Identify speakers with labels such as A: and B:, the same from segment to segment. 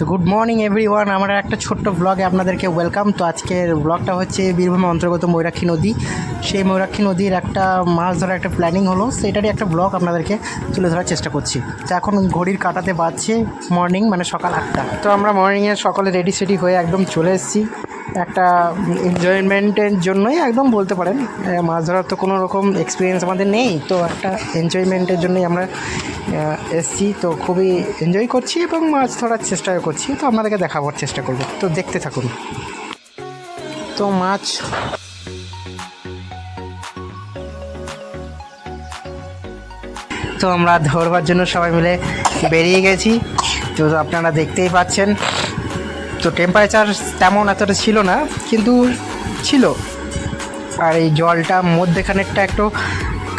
A: তো good morning everyone আমার একটা ছোট্ট ব্লগে আপনাদেরকে ওয়েলকাম তো আজকের ব্লগটা হচ্ছে বীরভূমের অন্তর্গত ময়ূরাক্ষী নদী। সেই ময়ূরাক্ষী নদীর একটা মাছ ধরার একটা প্ল্যানিং হলো। সেটারই একটা ব্লগ আপনাদেরকে তুলে ধরার চেষ্টা করছি। তো এখন ঘড়ির কাটাতে বাজছে মর্নিং মানে সকাল আটটা। তো আমরা মর্নিংয়ে সকালে রেডি সেডি হয়ে একদম চলে এসেছি। একটা এনজয়মেন্টের জন্যই একদম বলতে পারেন মাছ ধরার তো কোনো রকম এক্সপিরিয়েন্স আমাদের নেই তো একটা এনজয়মেন্টের জন্যই আমরা এসছি তো খুবই এনজয় করছি এবং মাছ ধরার চেষ্টা করছি তো আপনাদেরকে দেখাবার চেষ্টা করব তো দেখতে থাকুন। তো মাছ তো আমরা ধরবার জন্য সবাই মিলে বেরিয়ে গেছি তো আপনারা দেখতেই পাচ্ছেন তো টেম্পারেচার তেমন এতটা ছিল না, কিন্তু ছিল। আর এই জলটা মধ্যেখানেরটা একটু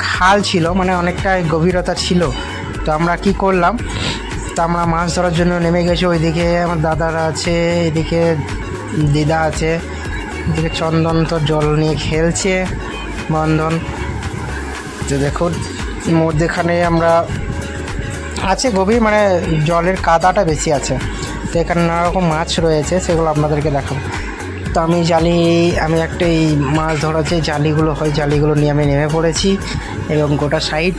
A: খাল ছিল মানে অনেকটা গভীরতা ছিল। তো আমরা কি করলাম, তো আমরা মাছ ধরার জন্য নেমে গেছি ওইদিকে। আমার দাদারা আছে, এদিকে দিদা আছে, এদিকে চন্দন তো জল নিয়ে খেলছে, বন্ধন। তো দেখুন, মধ্যেখানে আমরা, আছে গভীর মানে জলের কাদাটা বেশি আছে। তো এখানে নানা রকম মাছ রয়েছে, সেগুলো আপনাদেরকে দেখাবো। তো আমি জালি, আমি একটা এই মাছ ধরার যে জালিগুলো হয়, জালিগুলো নিয়ে আমি নেমে পড়েছি এবং গোটা সাইড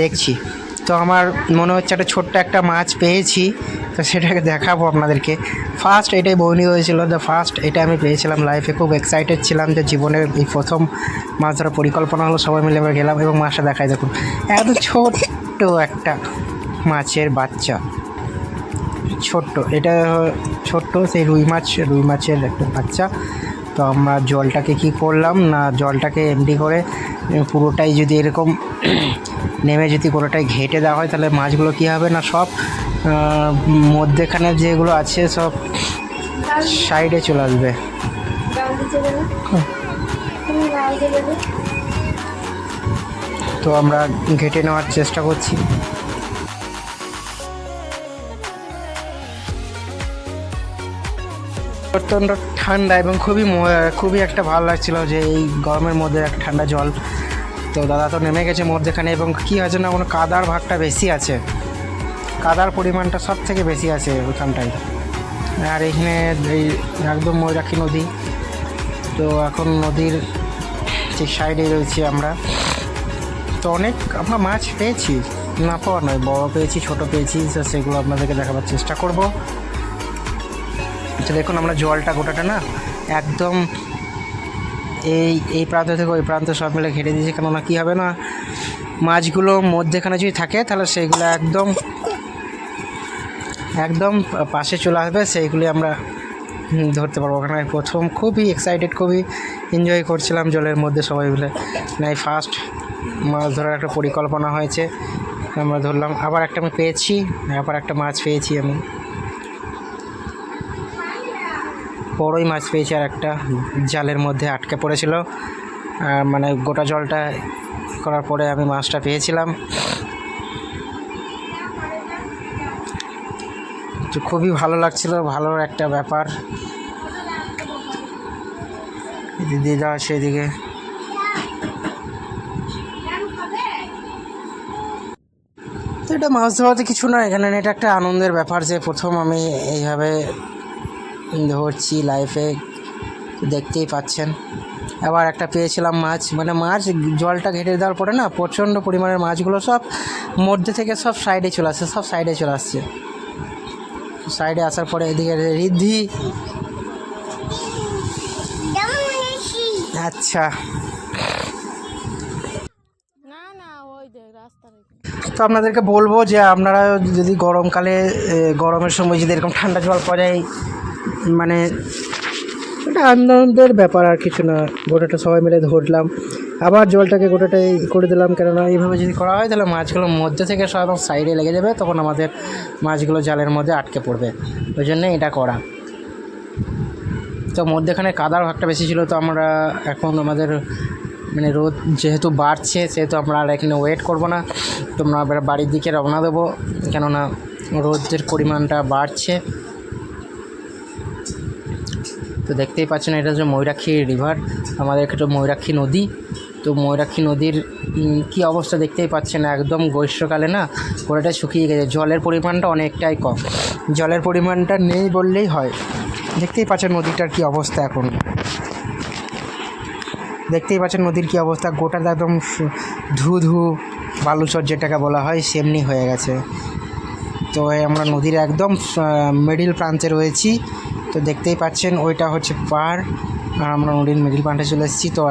A: দেখছি। তো আমার মনে হচ্ছে একটা ছোট্ট একটা মাছ পেয়েছি, তো সেটাকে দেখাবো আপনাদেরকে। ফার্স্ট এটাই বইনি হয়েছিল দ্য ফার্স্ট এটা আমি পেয়েছিলাম লাইফে খুব এক্সাইটেড ছিলাম যে জীবনের এই প্রথম মাছ ধরার পরিকল্পনা হলো, সবাই মিলে আমরা গেলাম এবং মাছটা দেখাই। দেখুন, এত ছোট্ট একটা মাছের বাচ্চা। ছোট্ট, এটা ছোট্ট সেই রুই মাছ, রুই মাছের একটা বাচ্চা। তো আমরা জলটাকে কি করলাম? না, জলটাকে এমডি করে পুরোটাই যদি এরকম নেমে যদি পুরোটাই ঘেটে দেওয়া হয়, তাহলে মাছগুলো কী হবে না সব? মধ্যেখানে যেগুলো আছে, সব সাইডে চলে আসবে। তো আমরা ঘেটে নেওয়ার চেষ্টা করছি। প্রচণ্ড ঠান্ডা এবং খুবই খুবই একটা ভালো লাগছিল যে এই গরমের মধ্যে এক ঠান্ডা জল। তো দাদা তো নেমে গেছে মধ্যেখানে এবং কী হয়েছে না কোনো কাদার ভাগটা বেশি আছে। কাদার পরিমাণটা সব থেকে বেশি আছে ওইখানটায় আর এখানে এই একদম ময়ূরাক্ষী নদী। তো এখন নদীর ঠিক সাইডে রয়েছি আমরা। তো অনেক আমরা মাছ পেয়েছি। না পাওয়া নয়, বড় পেয়েছি, ছোট পেয়েছি সেগুলো আপনাদেরকে দেখাবার চেষ্টা করব। তো দেখুন আমরা জলটা গোটাটা না একদম এই এই প্রান্ত থেকে ওই প্রান্ত সব মিলে ঘেটে দিয়েছি। কেননা কী হবে না, মাছগুলো মধ্যেখানে যদি থাকে তাহলে সেইগুলো একদম একদম পাশে চলে আসবে, সেইগুলি আমরা ধরতে পারব। ওখানে প্রথম খুবই এক্সাইটেড খুবই এনজয় করছিলাম জলের মধ্যে সবাই মিলে। নাই ফার্স্ট মাছ ধরার একটা পরিকল্পনা হয়েছে। আমরা ধরলাম, আবার একটা আমি পেয়েছি, আবার একটা মাছ পেয়েছি আমি। বড়ই মাছ পেয়েছি আর একটা জালের মধ্যে আটকে পড়েছিল। আর মানে গোটা জলটা করার পরে আমি মাছটা পেয়েছিলাম। তো খুবই ভালো লাগছিল, ভালো একটা ব্যাপার। দিদা এদিকে। তো এটা মাছ ধরাতে কিছু না, এখানে এটা একটা আনন্দের ব্যাপার যে প্রথম আমি এইভাবে ধরছি লাইফে দেখতেই পাচ্ছেন। আবার একটা পেয়েছিলাম মাছ মানে মাছ জলটা ঘেটে দেওয়ার পরে না প্রচণ্ড পরিমাণের মাছগুলো সব মধ্যে থেকে সব সাইডে চলে আসছে সব সাইডে চলে আসছে। সাইডে আসার পরে এদিকে রিদ্ধি। আচ্ছা। তো আপনাদেরকে বলব যে আপনারা যদি গরমকালে গরমের সময় যদি এরকম ঠান্ডা জল পাওয়া যায় মানে এটা আনন্দের ব্যাপার আর কিছু না। গোটাটা সবাই মিলে ধরলাম। আবার জলটাকে গোটাটাই করে দিলাম, কেননা এইভাবে যদি করা হয়, তাহলে মাছগুলো মধ্যে থেকে সব সাইডে লেগে যাবে, তখন আমাদের মাছগুলো জালের মধ্যে আটকে পড়বে। ওই জন্যে এটা করা। তো মধ্যেখানে কাদার ভাগটা বেশি ছিল, তো আমরা এখন আমাদের মানে রোদ যেহেতু বাড়ছে, সেহেতু আমরা আর এখানে ওয়েট করব না। তোমরা বাড়ির দিকে রওনা দেবো, কেননা রোদের পরিমাণটা বাড়ছে। তো দেখতেই পাচ্ছেন, এটা হচ্ছে ময়ূরাক্ষী রিভার, আমাদের একটা ময়ূরাক্ষী নদী। তো ময়ূরাক্ষী নদীর কি অবস্থা দেখতেই পাচ্ছেন, একদম গ্রীষ্মকালে না পুরোটা শুকিয়ে গেছে। জলের পরিমাণটা অনেকটাই কম। জলের পরিমাণটা নেই বললেই হয়। দেখতেই পাচ্ছেন নদীটার কি অবস্থা এখন। দেখতেই পাচ্ছেন নদীর কি অবস্থা। গোটাটা একদম ধু ধু বালুচর যেটাকে বলা হয়, সেমনি হয়ে গেছে। তো আমরা নদীর একদম মিডিল প্রান্তে রয়েছি। তো দেখতেই পাচ্ছেন ওইটা হচ্ছে পার। আর আমরা নদীর মিডিল পয়েন্টে চলে এসেছি তো